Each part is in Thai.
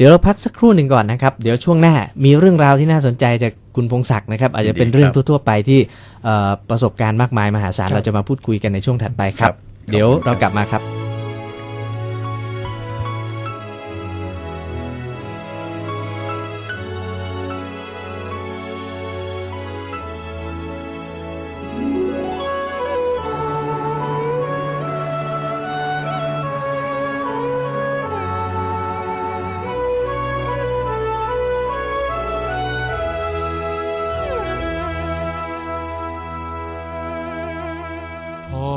เดี๋ยวเราพักสักครู่หนึ่งก่อนนะครับ เดี๋ยวช่วงหน้ามีเรื่องราวที่น่าสนใจจากคุณพงศักดิ์นะครับ อาจจะเป็นเรื่องทั่ว ๆ ไปที่เอ่อประสบการณ์มากมายมหาศาลครับเราจะมาพูดคุยกันในช่วงถัดไปครับครับเดี๋ยวขอบคุณครับเรากลับมาครับ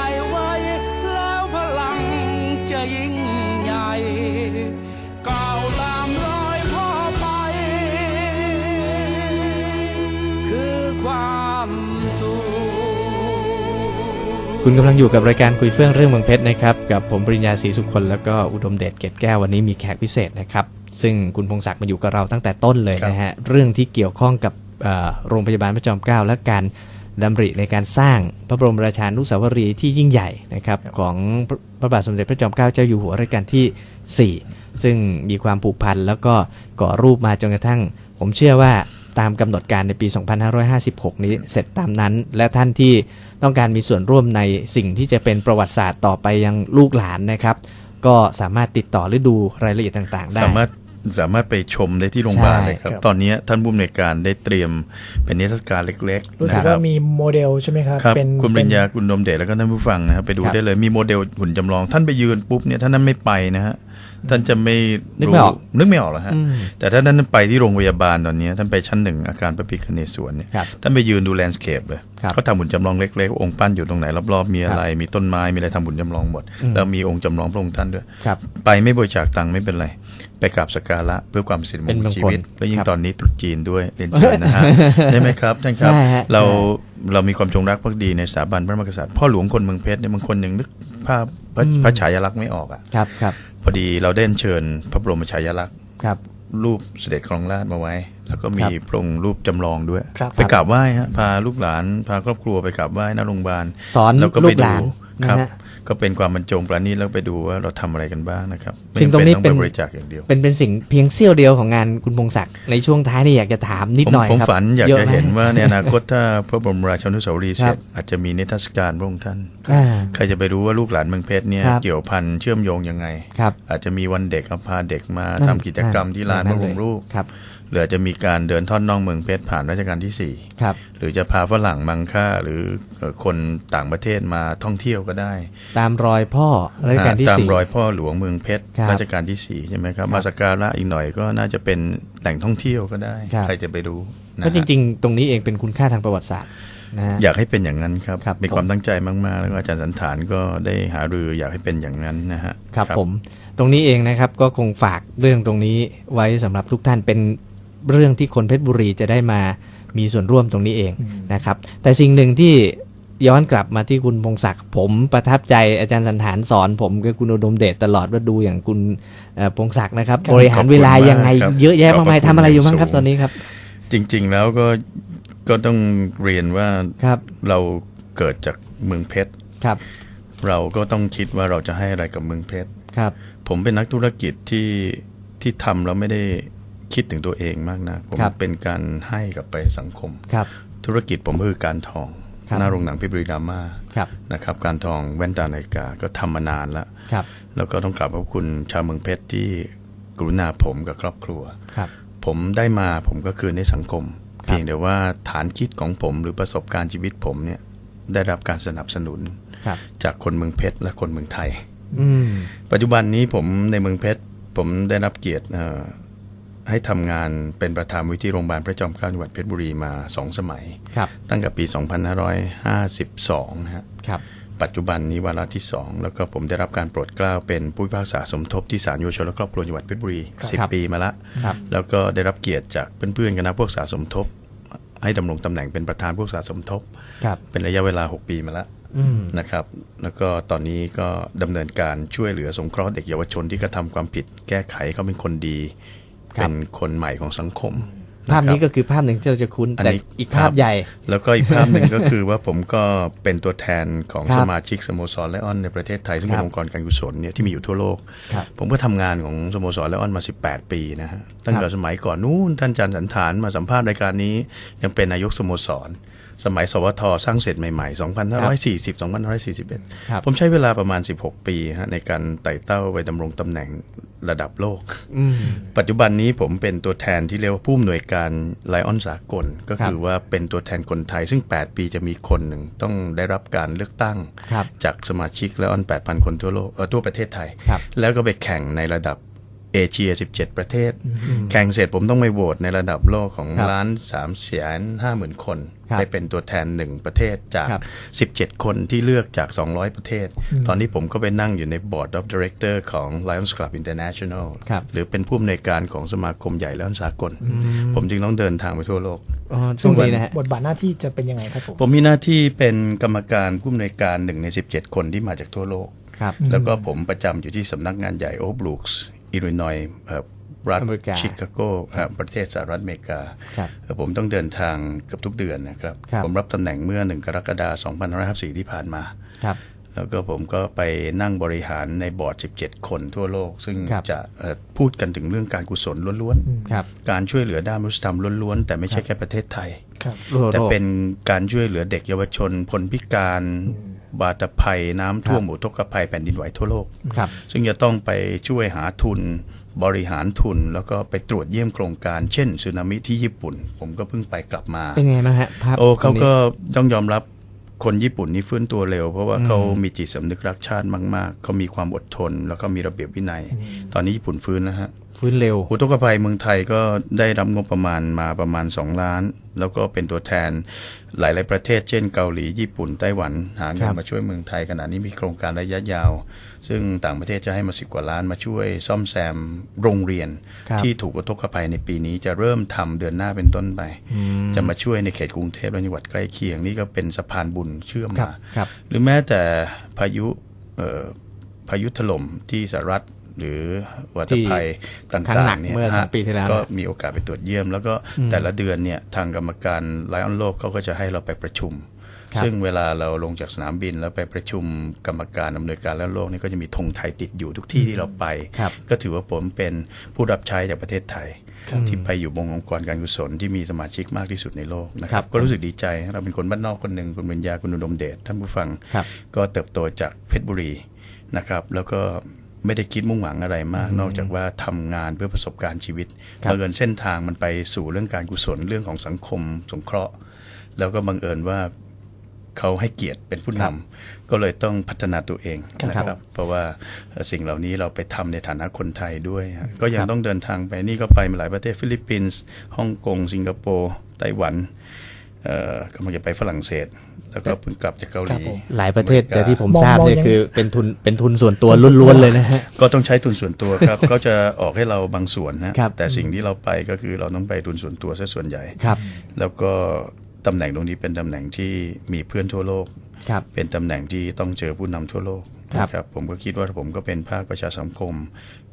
ใจไว้ แล้วพลังจะยิ่งใหญ่ก้าวตามรอยพ่อไป คือความสุขคุณกำลังอยู่กับรายการคุยเฟื่องเรื่องเมืองเพชรนะครับ กับผมปริญญาศรีสุขคนแล้วก็อุดมเดชเกตแก้ววันนี้มีแขกพิเศษนะครับ ซึ่งคุณพงศักดิ์มาอยู่กับเราตั้งแต่ต้นเลยนะฮะ เรื่องที่เกี่ยวข้องกับเอ่อโรงพยาบาลพระจอมเกล้าและการ ดำริในการสร้างพระบรมราชานุสาวรีย์ที่ยิ่งใหญ่นะครับของพระพระบาทสมเด็จพระจอมเกล้าเจ้าอยู่หัวรัชกาลที่ 4 ซึ่งมีความผูกพันแล้วก็ก่อรูปมาจนกระทั่ง ผมเชื่อว่าตามกำหนดการในปี 2556 นี้เสร็จตามนั้น และท่านที่ต้องการมีส่วนร่วมในสิ่งที่จะเป็นประวัติศาสตร์ต่อไปยังลูกหลานนะครับ ก็สามารถติดต่อหรือดูรายละเอียดต่าง ๆ ได้ สามารถ สามารถไปชมได้ที่โรงพยาบาลใช่เลยครับครับ ตอนนี้ท่านผู้อำนวยการได้เตรียมเป็นนิทรรศการเล็กๆรู้สึกนะคว่าบมีโมเดลใช่ไหมครับครับเป็นคุณปริญญาเป็นคุณดมเดชแล้วก็ท่านผู้ฟังนะครับไปดูครับได้เลยมีโมเดลหุ่นจำลอง ท่านไปยืนปุ๊บเนี่ยท่านนั้นไม่ไปนะฮะ ท่านจะไม่นึกไม่ออกนึกไม่ออกหรอฮะอืมแต่ถ้าท่านไปที่โรงพยาบาลตอนนี้ ท่านไปชั้นหนึ่งอาการพระพิคเนศวรเนี่ยครับท่านไปยืนดูแลนด์สเคปเลยครับเขาทำหุ่นจำลองเล็กๆ องค์ปั้นอยู่ตรงไหนรอบๆ มีอะไร มีต้นไม้ มีอะไรทำหุ่นจำลองหมดอืมแล้วมีองค์จำลองพระองค์ท่านด้วยครับไปไม่บริจาคตังค์ไม่เป็นไร ไปกราบสักการะเพื่อความสิริมเป็นงมคลงคลชีวิต แล้วยิ่คงรับตอนนี้ตรุษจีนด้วยเรียนเชิญนะฮะใช่ไหมครับท่านครับใช่ฮะเราใช่เรามีความจงรักภักดีในสถาบันพระมหากษัตริย์พ่อหลวงคนเมืองเพชรเนี่ยบางคนยังนึกภาพพระอืมพระฉายาลักษณ์ไม่ออกอะครับครับ พอดีเราได้เชิญพระบรมฉายาลักษณ์ครับ รูปเสด็จครองราชย์มาไว้ แล้วก็มีครับพระองค์รูปจำลองด้วยครับไปกราบไหว้ฮะพาลูกหลาน พาครอบครัวไปกราบไหว้หน้าโรงพยาบาลสอนแล้วก็ลูไปกหดูลานคนะรับฮะ ก็เป็นความบรรจงประณีตแล้วไปดูว่าเราทำอะไรกันบ้างนะครับไม่ซึ่งตรงนี้จำเป็นต้องไปบริจาคอย่างเดียว เป็นเป็นสิ่งเพียงเสี้ยวเดียวของงานคุณพงศักดิ์ในช่วงท้ายนี่อยากจะถามนิดผมหน่อยผมครับฝันอยากยจะไมเห็นว่าในอนาคตถ้าพระบรมราชานุสาวรีย์เสร็ครัจบอาจจะมีนิทรรศการพระองค์ท่านอ่าใครจะไปรู้ว่าลูกหลานเมืองเพชรเนี่ยครับเกี่ยวพันเชื่อมโยงยังไงครับอาจจะมีวันเด็กเอาพาเด็กมานั่นทำกิจกรรมที่ลานพระบรมรูปครับ หรืออาจจะมีการเดินท่อนน่องเมืองเพชรผ่านรัชกาลที่สี่ครับ หรือจะพาฝรั่งมังค่าหรือเอ่อคนต่างประเทศมาท่องเที่ยวก็ได้ ตามรอยพ่อรัชกาลที่ตามสี่รอยพ่อหลวงเมืองเพชรครับรัชกาลที่สี่ใช่ไหมครับครับมาสักการะอีกหน่อยก็น่าจะเป็นแหล่งท่องเที่ยวก็ได้ครับใครจะไปรู้นะก็จฮะริง ๆ ตรงนี้เองเป็นคุณค่าทางประวัติศาสตร์นะฮะอยากให้เป็นอย่างนั้นครับครับมีความผมตั้งใจมาก ๆ แล้วก็อาจารย์สันฐานก็ได้หารืออยากให้เป็นอย่างนั้นนะฮะครับผม ตรงนี้เองนะครับก็คงฝากเรื่องตรงนี้ไว้สำหรับทุกท่านเป็น เรื่องที่คนเพชรบุรีจะได้มามีส่วนร่วมตรงนี้เองนะครับ แต่สิ่งหนึ่งที่ย้อนกลับมาที่คุณพงศักดิ์ผมประทับใจอาจารย์สันฐานสอน ผมกับคุณอุดมเดชตลอดว่าดูอย่างคุณเอ่อพงศักดิ์นะครับ บริหารเวลายังไงครับเยอะแยะมากมายขอบคุณทำอะไรอยู่บ้างครับสูงตอนนี้ครับ จริง ๆแล้วก็ก็ต้องเรียนว่าครับเราเกิดจากเมืองเพชรครับ เราก็ต้องคิดว่าเราจะให้อะไรกับเมืองเพชรครับ ผมเป็นนักธุรกิจที่ที่ทำแล้วไม่ได้ คิดถึงตัวเองมากนะผมครับเป็นการให้กับไปสังคมครับ ธุรกิจผมก็คือการทองครับหน้าโรงหนังพิบริดรามาครับนะครับ การทองแว่นตานาฬิกาก็ทำมานานแล้วครับแล้วก็ต้องกราบขอบคุณชาวเมืองเพชรที่กรุณาผมกับครอบครัวครับ ผมได้มาผมก็คืนในสังคมครับเพียงแต่ว่าฐานคิดของผมหรือประสบการณ์ชีวิตผมเนี่ยได้รับการสนับสนุนครับจากคนเมืองเพชรและคนเมืองไทยอืมปัจจุบันนี้ผมในเมืองเพชรผมได้รับเกียรติเอ่อ ให้ทำงานเป็นประธานมูลที่โรงพยาบาลพระจอมเกล้าจังหวัดเพชรบุรีมาสองสมัยครับตั้งแต่ปี 2552นะฮะครับปัจจุบันนี้วาระที่ 2 แล้วก็ผมได้รับการโปรดเกล้าเป็นผู้พิพากษาสมทบที่ศาลเยาวชนและครอบครัวจังหวัดเพชรบุรีครับ10 ปีมาละครับแล้วก็ได้รับเกียรติจากเพื่อนๆคณะผู้พิพากษาสมทบ ให้ดำรงตำแหน่งเป็นประธานผู้พิพากษาสมทบครับเป็นระยะเวลา 6 ปีมาละอืมนะครับ แล้วก็ตอนนี้ก็ดำเนินการช่วยเหลือสงเคราะห์เด็กเยาวชนที่กระทำความผิด แก้ไขเขาเป็นคนดีครับ เป็นคนใหม่ของสังคม ภาพนี้ะครับก็คือภาพหนึ่งที่เราจะคุ้นอันแต่นี้อีกครัภาบพใหญ่ แล้วก็อีกภาพหนึ่งก็คือว่าผมก็เป็นตัวแทนของครับสมาชิกสโมสรและออนในประเทศไทย ซึ่งเป็ครันบองค์กรการกุศลเนี่ยที่มีอยู่ทั่วโลกครับผมก็ทำงานของสโมสรและออนมา 18 ปีนะฮะตั้งคแต่รับสมัยก่อนนู้นท่านจันทร์สันฐานมาสัมภาษณ์รายการนี้ยังเป็นนายกสโมสร สมัยสวทสร้างเสร็จใหม่ๆ 2540 2541ครับผมใช้เวลาประมาณ 16 ปีฮะในการไต่เต้าไปดำรงตำแหน่งระดับโลกอืมปัจจุบันนี้ผมเป็นตัวแทนที่เรียกว่าผู้อำนวยการไลออนสากล ก็ครับคือว่าเป็นตัวแทนคนไทย ซึ่ง 8 ปีจะมีคนหนึ่งต้องได้รับการเลือกตั้งครับจากสมาชิกไลออน 8,000 คนทั่วโลกเอ่อทั่วประเทศไทยครับแล้วก็ไปแข่งในระดับ เอเชีย 17 ประเทศ แข่งเสร็จผมต้องไปโหวตในระดับโลกของครับล้านสามแสนห้าหมื่นคนครับไปเป็นตัวแทนหนึ่งประเทศจากครับ17 คนที่เลือกจาก 200 ประเทศ ตอนนี้ผมก็ไปนั่งอยู่ใน Board of Director ของ Lions Club International ครับหรือเป็นผู้อำนวยการของสมาคมใหญ่และสากล ผมจึงต้องเดินทางไปทั่วโลกอ๋อตรงนี้นะฮะบทบาทหน้าที่จะเป็นยังไงครับผมผมมีหน้าที่เป็นกรรมการผู้อำนวยการหนึ่งใน 17 คนที่มาจากทั่วโลกครับแล้วก็ผมประจำอยู่ที่สำนักงานใหญ่โอบลูกส์ อิลลินอยส์รัฐอเมริกาชิคาโกครับประเทศสหรัฐอเมริกาครับเอ่อผมต้องเดินทางเกือบทุกเดือนนะครับครับ ผมรับตำแหน่งเมื่อ 1 กรกฎาคม2554 ที่ผ่านมาครับแล้วก็ผมก็ไปนั่งบริหารในบอร์ด 17 คนทั่วโลก ซึ่งครับจะเอ่อพูดกันถึงเรื่องการกุศลล้วนครับๆการช่วยเหลือด้านมนุษยธรรมล้วนๆ แต่ไม่ใช่แค่ประเทศไทยครับโลโลแต่เป็นการช่วยเหลือเด็กเยาวชนคนพิการ บาตภัยน้ำท่วมอุทกภัยแผ่นดินไหวทั่วโลกครับซึ่งจะต้องไปช่วยหาทุนบริหารทุน แล้วก็ไปตรวจเยี่ยมโครงการ เช่นสึนามิที่ญี่ปุ่น ผมก็เพิ่งไปกลับมา เป็นไงบ้างฮะภาพโอ้เขาตรงนี้ก็ต้องยอมรับคนญี่ปุ่นนี่ฟื้นตัวเร็ว เพราะว่าอืมเขามีจิตสำนึกรักชาติมาก ๆ เขามีความอดทน แล้วก็มีระเบียบวินัย ตอนนี้ญี่ปุ่นฟื้นนะฮะ ฟื้นเร็วอุทกภัยเมืองไทยก็ได้รับงบประมาณมาประมาณ 2 ล้าน แล้วก็เป็นตัวแทนหลาย ๆ ประเทศ เช่นเกาหลีญี่ปุ่นไต้หวันหาเงิคนรับมาช่วยเมืองไทยขณะนี้มีโครงการระยะยาว ซึ่งต่างประเทศจะให้มาสิบกว่าล้านมาช่วยซ่อมแซมโรงเรียนครับที่ถูกอุทกภัยในปีนี้จะเริ่มทำเดือนหน้าเป็นต้นไปอืมจะมาช่วยในเขตกรุงเทพและจังหวัดใกล้เคียงนี่ก็เป็นสะพานบุญเชื่อมครับมาครับหรือแม้แต่พายุเอ่อพายุถล่มที่สหรัฐ หรือวัตภัยต่ครั้งหนัากงๆเนี่ยเมื่อสามฮะปีที่แล้วก็นะมีโอกาสไปตรวจเยี่ยม แล้วก็แต่ละเดือนเนี่ยทางกรรมการไลออนโลกเขาก็จะให้เราไปประชุมครับซึ่งเวลาเราลงจากสนามบินแล้วไปประชุมกรรมการอำนวยการและโลกนี่ก็จะมีธงไทยติดอยู่ทุกที่ที่เราไปครับก็ถือว่าผมเป็นผู้รับใช้จากประเทศไทยที่ไปอยู่บงองค์กรการกุศลที่มีสมาชิกมากที่สุดในโลกนะคครัรับบก็รู้สึกดีใจเราเป็นคนบ้านนอกคนหนึ่งคุณปัญญาคุณอุดมเดชท่านผู้ฟังครับก็เติบโตจากเพชรบุรีนะครับ แล้วก็ ไม่ได้คิดมุ่งหวังอะไรมาก นอกจากว่าทำงานเพื่อประสบการณ์ชีวิตครับบังเอิญเส้นทางมันไปสู่เรื่องการกุศลเรื่องของสังคม สงเคราะห์ แล้วก็บังเอิญว่าเขาให้เกียรติเป็นผู้นำก็เลยต้องพัฒนาตัวเองนะครับ เพราะว่าสิ่งเหล่านี้เราไปทำในฐานะคนไทยด้วยฮะก็ยังต้องเดินทางไปนี่ก็ไปมาหลายประเทศฟิลิปปินส์ฮ่องกง สิงคโปร์ไต้หวันเอ่อกำลังจะไปฝรั่งเศส แล้วก็เพิ่งกลับจากเกาหครัลีบผมหลายประเทศอเมริกาแต่ที่ผมมองทราบเนี่ยมองยังคือเป็นทุนเป็นทุนส่วนตัวล้วนๆเลยนะฮะก็ต้องใช้ทุนส่วนตัวครับก็จะออกให้เราบางส่วนนะครับแต่สิ่งที่เราไปก็คือเราต้องไปทุนส่วนตัวซะส่วนใหญ่ครับ แล้วก็ตำแหน่งตรงนี้เป็นตำแหน่งที่มีเพื่อนทั่วโลกครับเป็นตำแหน่งที่ต้องเจอผู้นำทั่วโลกครับนะครับผมก็คิดว่าผมก็เป็นภาคประชาสังคม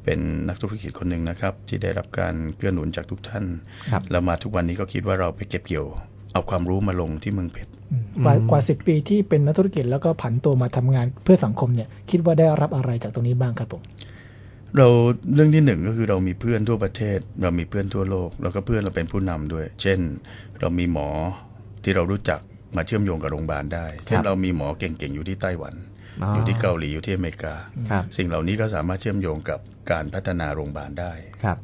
เป็นนักธุรกิจคนหนึ่งนะครับ ที่ได้รับการเกื้อหนุนจากทุกท่านครับแล้วมาทุกวันนี้ก็คิดว่าเราไปเก็บเกี่ยว เอาความรู้มาลงที่เมืองเพชร กว่ากว่าสิปีที่เป็นนักธุรกิจแล้วก็ผันตัวมาทำงานเพื่อสังคมเนี่ยคิดว่าได้รับอะไรจากตรงนี้บ้างครับผมเราเรื่องที่หนึ่งก็คือเรามีเพื่อนทั่วประเทศ เรามีเพื่อนทั่วโลก แล้วก็เพื่อนเราเป็นผู้นำด้วย เช่น เรามีหมอที่เรารู้จักมาเชื่อมโยงกับโรงพยาบาลได้เช่นเรามีหมอเก่งๆอยู่ที่ไต้หวันอ๋อออยู่ที่เกาหลีอยู่ที่อเมริกาครับสิ่งเหล่านี้ก็สามารถเชื่อมโยงกับการพัฒนาโรงพยาบาลได้ครับ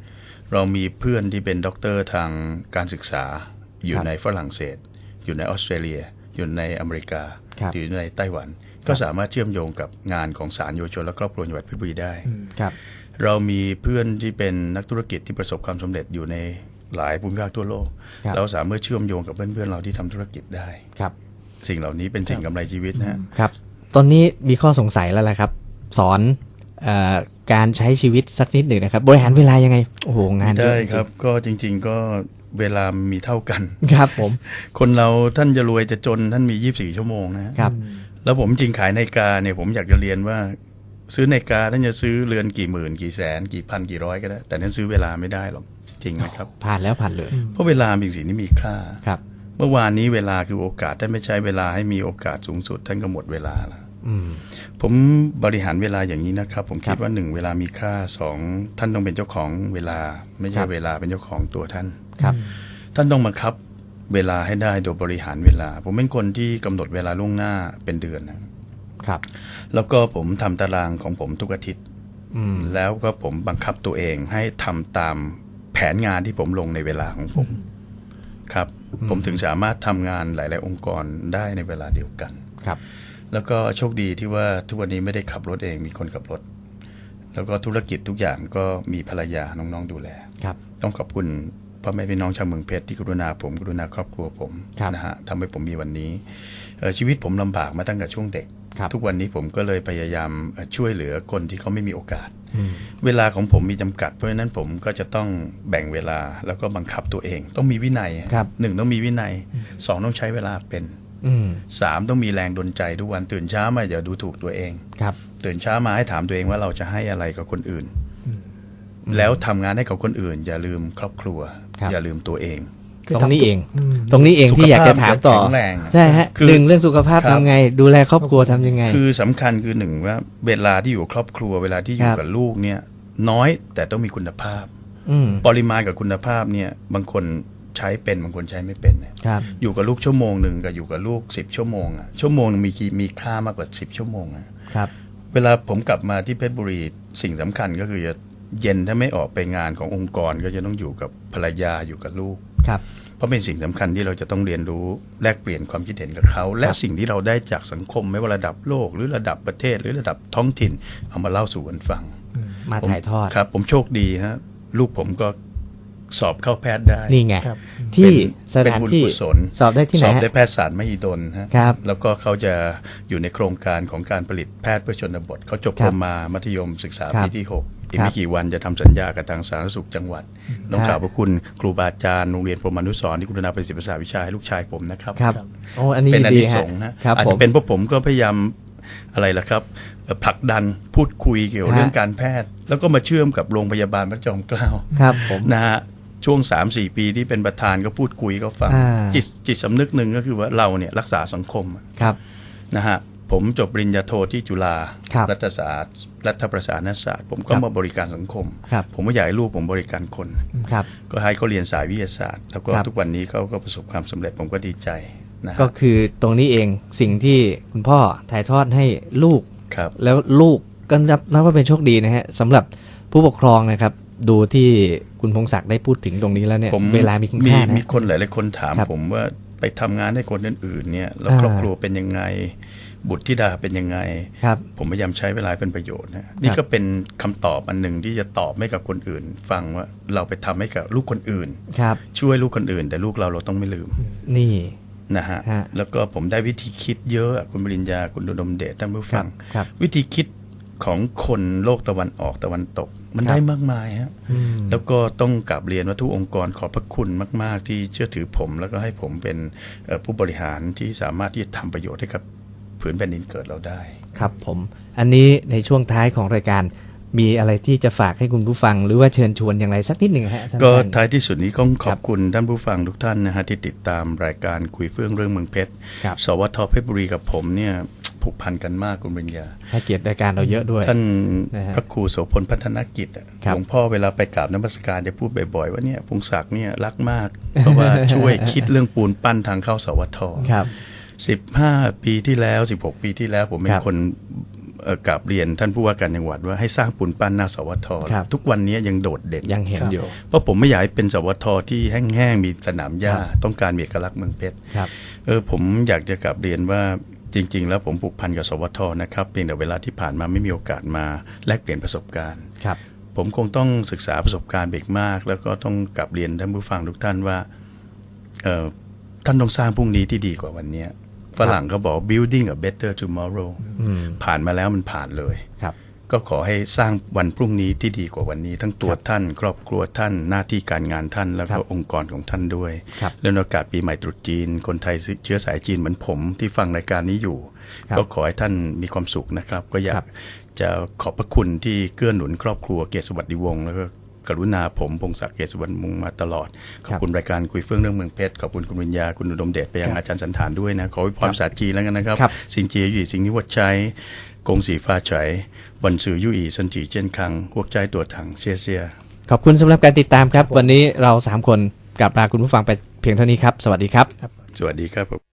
เรามีเพื่อนที่เป็นด็อกเตอร์ทางการศึกษาอยู่ครับในฝรั่งเศส อยู่ในออสเตรเลีย อยู่ในอเมริกาครับอยู่ในไต้หวัน ก็สามารถเชื่อมโยงกับงานของสารเยาวชนและครอบครัวจังหวัดเพชรบุรีได้ครับ เรามีเพื่อนที่เป็นนักธุรกิจที่ประสบความสำเร็จอยู่ในหลายภูมิภาคทั่วโลกครับเราสามารถเชื่อมโยงกับเพื่อนๆเราที่ทำธุรกิจได้ครับ สิ่งเหล่านี้เป็นสิ่งกำไรชีวิตนะฮะครับ ตอนนี้มีข้อสงสัยแล้วแหละครับ สอนเออการใช้ชีวิตสักนิดหนึ่งนะครับ บริหารเวลายังไงโอ้โหงานเยได้อะจงๆครับ ก็จริง ๆ ก็ เวลามีเท่ากัน ครับผม คนเราท่านจะรวยจะจนท่านมี 24 ชั่วโมงนะฮะครับ แล้วผมจริงขายนาฬิกาเนี่ยผมอยากจะเรียนว่า ซื้อนาฬิกาท่านจะซื้อเรือนกี่หมื่น กี่แสน กี่พันกี่ร้อยก็ได้ แต่นั้นซื้อเวลาไม่ได้หรอกจริงนะครับ ผ่านแล้วผ่านเลย เพราะเวลาเป็นสิ่งที่มีค่าครับ เมื่อวานนี้เวลาคือโอกาสท่านไม่ใช้เวลาให้มีโอกาสสูงสุด ท่านก็หมดเวลาแล้วอืมผมบริหารเวลาอย่างนี้นะครับ ผมครัคิดบว่าหนึ่งเวลามีค่าสองท่านต้องเป็นเจ้าของเวลา ไม่คใช่รับเวลาเป็นเจ้าของตัวท่าน ครับ ท่านต้องบังคับเวลาให้ได้โดยบริหารเวลา ผมเป็นคนที่กำหนดเวลาล่วงหน้าเป็นเดือนนะครับ แล้วก็ผมทำตารางของผมทุกอาทิตย์อืมแล้วก็ผมบังคับตัวเองให้ทำตามแผนงานที่ผมลงในเวลาของผม ครับ ผมถึงสามารถทำงานหลาย ๆ องค์กรได้ในเวลาเดียวกันครับ แล้วก็โชคดีที่ว่าทุกวันนี้ไม่ได้ขับรถเองมีคนขับรถ แล้วก็ธุรกิจทุกอย่างก็มีภรรยาน้อง ๆ ดูแลครับ ต้องขอบคุณ พ่อแม่พี่น้องชาวเมืองเพชรที่กรุณาผมกรุณาครอบครัวผมครับนะฮะทำให้ผมมีวันนี้เอ่อชีวิตผมลำบากมาตั้งแต่ช่วงเด็กครับทุกวันนี้ผมก็เลยพยายามเอ่อช่วยเหลือคนที่เขาไม่มีโอกาสอืมเวลาของผมมีจำกัด เพราะฉะนั้นผมก็จะต้องแบ่งเวลาแล้วก็บังคับตัวเอง ต้องมีวินัยครับหนึ่งต้องมีวินัยสองต้องใช้เวลาเป็นอืมสามต้องมีแรงดลใจทุกวันตื่นเช้ามาอย่าดูถูกตัวเองครับ ตื่นเช้ามาให้ถามตัวเองว่าเราจะให้อะไรกับคนอื่น แล้วทำงานให้กับคนอื่น อย่าลืมครอบครัวครับ อย่าลืมตัวเองคือตรงนี้ทำเองอืมตรงนี้เองที่อยากจะถามต่อสุขภาพจะแข็งแรงใช่ฮะคือหนึ่งเรื่องสุขภาพครับทำไง ดูแลครอบครัวทำยังไง คือสำคัญคือหนึ่งว่าเวลาที่อยู่กับครอบครัวเวลาที่อยู่ครับกับลูกเนี่ย น้อยแต่ต้องมีคุณภาพอืมปริมาณกับคุณภาพเนี่ย บางคนใช้เป็นบางคนใช้ไม่เป็นเนี่ยครับอยู่กับลูกชั่วโมงหนึ่งกับอยู่กับลูกสิบชั่วโมงอะชั่วโมงหนึงมีกี่มีค่ามากกว่าสิบชั่วโมงอะครับเวลาผมกลับมาที่เพชรบุรีสิ่งสำคัญก็คือจะ เย็นถ้าไม่ออกไปงานขององค์กรก็จะต้องอยู่กับภรรยาอยู่กับลูกครับ เพราะเป็นสิ่งสำคัญที่เราจะต้องเรียนรู้แลกเปลี่ยนความคิดเห็นกับเขา และสิ่งที่เราได้จากสังคมไม่ว่าระดับโลก หรือระดับประเทศหรือระดับท้องถิ่น เอามาเล่าสู่กันฟัง มาผมถ่ายทอดครับ ผมโชคดีฮะลูกผมก็สอบเข้าแพทย์ได้ นี่ไงครับที่เป็นสถานเป็นบุญที่กุศลสอบได้ที่ไหสนอบฮะได้แพทยศาสตร์มหิดลฮะครับ แล้วก็เขาจะอยู่ในโครงการของการผลิตแพทย์เพื่อชนบทเขาจบคปรับรมามัธยมศึกษาครับปีที่หก อีกครับไม่กี่วันจะทำสัญญากับทางสาธารณสุขจังหวัดต้องฮะกล่าวพระคุณครูบาอาจารย์โรงเรียนพรหมานุสรณ์ที่กรุณาประสิทธิภาษาวิชาให้ลูกชายผมนะครับครับโอ้อันนี้เป็นอันดีที่ฮะสงส์นะครับอาจผจะมเป็นเพราะผมก็พยายามอะไรล่ะครับเอ่อผลักดันพูดคุยเกี่ยวกับฮะเรื่องการแพทย์ แล้วก็มาเชื่อมกับโรงพยาบาลพระจอมเกล้าครับผมนะฮะช่วง 3 4 ปีที่เป็นประธานก็พูดคุยก็ฟังอ่าจิตจิตสำนึกหนึ่งก็คือว่าเราเนี่ยรักษาสังคมครับนะฮะ ผมจบปริญญาโทที่จุฬาครับรัฐศาสตร์ รัฐประศาสนศาสตร์ ผมก็ครับมาบริการสังคมครับผมก็อยากให้ลูกผมบริการคนครับก็ให้เขาเรียนสายวิทยาศาสตร์ แล้วก็ครับทุกวันนี้เขาก็ประสบความสำเร็จผมก็ดีใจนะฮะก็คือตรงนี้เองสิ่งที่คุณพ่อถ่ายทอดให้ลูกครับแล้วลูกก็นับนับว่าเป็นโชคดีนะฮะสำหรับผู้ปกครองนะครับ ดูที่คุณพงศักดิ์ได้พูดถึงตรงนี้แล้วเนี่ยผมเวลามีคุณค่านะมีคนหลายๆคนถามครับผมว่าไปทำงานให้คนอื่นๆเนี่ยแล้วอ่าครอบครัวเป็นยังไง บุตรธิดาเป็นยังไง ครับ ผมพยายามใช้เวลาให้เป็นประโยชน์นะนี่ก็เป็นคำตอบอันหนึ่งที่จะตอบให้กับคนอื่น ฟังว่าเราไปทำให้กับลูกคนอื่น ครับ ช่วยลูกคนอื่น แต่ลูกเราเราต้องไม่ลืม นี่นะฮะฮะแล้วก็ผมได้วิธีคิดเยอะอะคุณปริญญาคุณดุดมเดชท่านผู้ครัฟับงครับวิธีคิดของคนโลกตะวันออกตะวันตก มันครับได้มากมายฮะอืมแล้วก็ต้องกราบเรียนว่าทุกองค์กรขอบพระคุณมาก ๆ ที่เชื่อถือผม แล้วก็ให้ผมเป็นเอ่อผู้บริหารที่สามารถที่จะทำประโยชน์ให้กับ ผืนแผ่นดินเกิดเราได้ ครับผม อันนี้ในช่วงท้ายของรายการมีอะไรที่จะฝากให้คุณผู้ฟัง หรือว่าเชิญชวนอย่างไรสักนิดหนึ่งฮะสั้นๆก็ท้ายที่สุดนี้ต้องขครัอบบคุณท่านผู้ฟังทุกท่านนะฮะที่ติดตามรายการคุยเฟื่องเรื่องเมืองเพชรครับสวทเพชรบุรีกับผมเนี่ยผูกพันกันมากคุณปริญญาให้เกียรติรายการเราเยอะด้วย ท่านนะฮะพระครูโสพลพัฒนกิจอะครับหลวงพ่อเวลาไปกราบนมัสการจะพูดบ่อยๆว่าเนี่ยพงศักดิ์เนี่ยรักมาก เพราะว่าช่วยคิดเรื่องปูนปั้นทางเข้าสวทครับ สิบห้าปีที่แล้วสิบหกปีที่แล้ว ผมเป็คนรับคนเอ่อกราบเรียนท่านผู้ว่าการจังหวัดว่าให้สร้างปูนปั้นหน้าสวทครับทุกวันนี้ยังโดดเด่นยังเห็นครับอยู่เพราะผมไม่อยากให้เป็นสวทที่แห้งๆมีสนามหญ้าครับต้องการมีเอกลักษณ์เมืองเพชรครับเออผมอยากจะกลับเรียนว่าจริง ๆ แล้วผมผูกพันกับสวทนะครับเพียงแต่เวลาที่ผ่านมาไม่มีโอกาสมาแลกเปลี่ยนประสบการณ์ครับ ผมคงต้องศึกษาประสบการณ์เบกมาก แล้วก็ต้องกลับเรียนท่านผู้ฟังทุกท่านว่าเออท่านต้องสร้างพรุ่งนี้ที่ดีกว่าวันเนี้ย ฝรั่งเขาบอก building a better tomorrow อืมผ่านมาแล้วมันผ่านเลยครับก็ขอให้สร้างวันพรุ่งนี้ที่ดีกว่าวันนี้ ทั้งตัวท่าน ครอบครัวท่านหน้าที่การงานท่าน แล้วครัก็บองค์กรของท่านด้วยครับเรื่องโอกาสปีใหม่ตรุษจีน คนไทยเชื้อสายจีนเหมือนผม ที่ฟังรายการนี้อยู่ครับก็ขอให้ท่านมีความสุขนะครับ ก็อยาครักบจะขอบพระคุณที่เกื้อหนุนครอบครัวเกียรติสวัสดิวงศ์แล้วก็ กรุณาผมพงศักดิ์เกียรติสวัสดิวงศ์มาตลอด ขอบคุณรายการคุยเฟื่องเรื่องเมืองเพชรขอบคุณคุณวิญญาคุณอุดมเดชไปยังอาจารย์สันฐานด้วยนะขอให้พรภาษาจีนแล้วกันนะครับครับสินเจียอยู่สิงนิวัดใจกงสีฟ้าเฉยบันซือยุ่ยสันจีเจียนคังพวกใจตัวถังเซียเซียขอบคุณสำหรับการติดตามครับ วันนี้เราสามคนกลับลาคุณผู้ฟังไปเพียงเท่านี้ครับ สวัสดีครับ สวัสดีครับผม